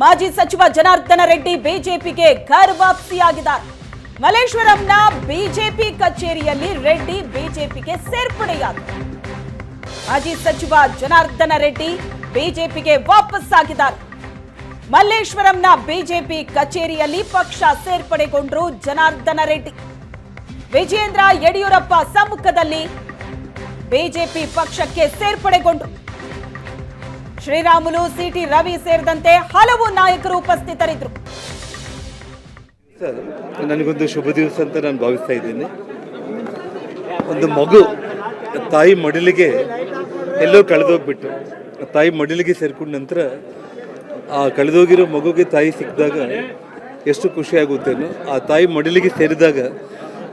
ಮಾಜಿ ಸಚಿವ ಜನಾರ್ದನ ರೆಡ್ಡಿ ಬಿಜೆಪಿಗೆ ಘರ್ ವಾಪಸಿಯಾಗಿದ್ದಾರೆ. ಮಲ್ಲೇಶ್ವರಂನ ಬಿಜೆಪಿ ಕಚೇರಿಯಲ್ಲಿ ರೆಡ್ಡಿ ಬಿಜೆಪಿಗೆ ಸೇರ್ಪಡೆಯಾದರು. ಮಾಜಿ ಸಚಿವ ಜನಾರ್ದನ ರೆಡ್ಡಿ ಬಿಜೆಪಿಗೆ ವಾಪಸ್ಸಾಗಿದ್ದಾರೆ. ಮಲ್ಲೇಶ್ವರಂನ ಬಿಜೆಪಿ ಕಚೇರಿಯಲ್ಲಿ ಪಕ್ಷ ಸೇರ್ಪಡೆಗೊಂಡರು ಜನಾರ್ದನ ರೆಡ್ಡಿ. ವಿಜೇಂದ್ರ ಯಡಿಯೂರಪ್ಪ ಸಮ್ಮುಖದಲ್ಲಿ ಬಿಜೆಪಿ ಪಕ್ಷಕ್ಕೆ ಸೇರ್ಪಡೆಗೊಂಡ್ರು ಶ್ರೀರಾಮುಲು, ಸಿಟಿ ರವಿ ಸೇರಿದಂತೆ ಹಲವು ನಾಯಕರು ಉಪಸ್ಥಿತರಿದ್ದರು. ನನಗೊಂದು ಶುಭ ದಿವಸ ಅಂತ ನಾನು ಭಾವಿಸ್ತಾ ಇದ್ದೀನಿ. ಒಂದು ಮಗು ತಾಯಿ ಮಡಿಲಿಗೆ ಎಲ್ಲೋ ಕಳೆದೋಗ್ಬಿಟ್ಟು, ತಾಯಿ ಮಡಿಲಿಗೆ ಸೇರ್ಕೊಂಡ ನಂತರ ಆ ಕಳೆದೋಗಿರೋ ಮಗುಗೆ ತಾಯಿ ಸಿಕ್ಕಿದಾಗ ಎಷ್ಟು ಖುಷಿಯಾಗುತ್ತೇನೋ ಆ ತಾಯಿ ಮಡಿಲಿಗೆ ಸೇರಿದಾಗ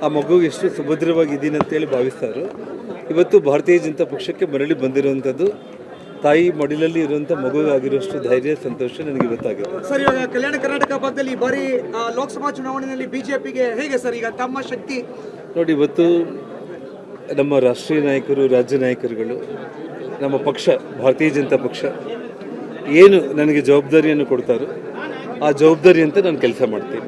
ಆ ಮಗು ಎಷ್ಟು ಸುಭದ್ರವಾಗಿದ್ದೀನಿ ಅಂತೇಳಿ ಭಾವಿಸ್ತಾರೋ ಇವತ್ತು ಭಾರತೀಯ ಜನತಾ ಪಕ್ಷಕ್ಕೆ ಮರಳಿ ಬಂದಿರುವಂಥದ್ದು ತಾಯಿ ಮಡಿಲಲ್ಲಿ ಇರುವಂಥ ಮಗುವಾಗಿರುವಷ್ಟು ಧೈರ್ಯ ಸಂತೋಷ ನನಗೆ ಗೊತ್ತಾಗಿದೆ ಸರ್ ಇವಾಗ ಕಲ್ಯಾಣ ಕರ್ನಾಟಕ ಭಾಗದಲ್ಲಿ ಬರೀ ಲೋಕಸಭಾ ಚುನಾವಣೆಯಲ್ಲಿ ಬಿಜೆಪಿಗೆ ಹೇಗೆ ಸರ್ ಈಗ ತಮ್ಮ ಶಕ್ತಿ? ನೋಡಿ ಇವತ್ತು ನಮ್ಮ ರಾಷ್ಟ್ರೀಯ ನಾಯಕರು ರಾಜ್ಯ ನಾಯಕರುಗಳು ನಮ್ಮ ಪಕ್ಷ ಭಾರತೀಯ ಜನತಾ ಪಕ್ಷ ಏನು ನನಗೆ ಜವಾಬ್ದಾರಿಯನ್ನು ಕೊಡ್ತಾರೋ ಆ ಜವಾಬ್ದಾರಿ ಅಂತ ನಾನು ಕೆಲಸ ಮಾಡ್ತೀನಿ.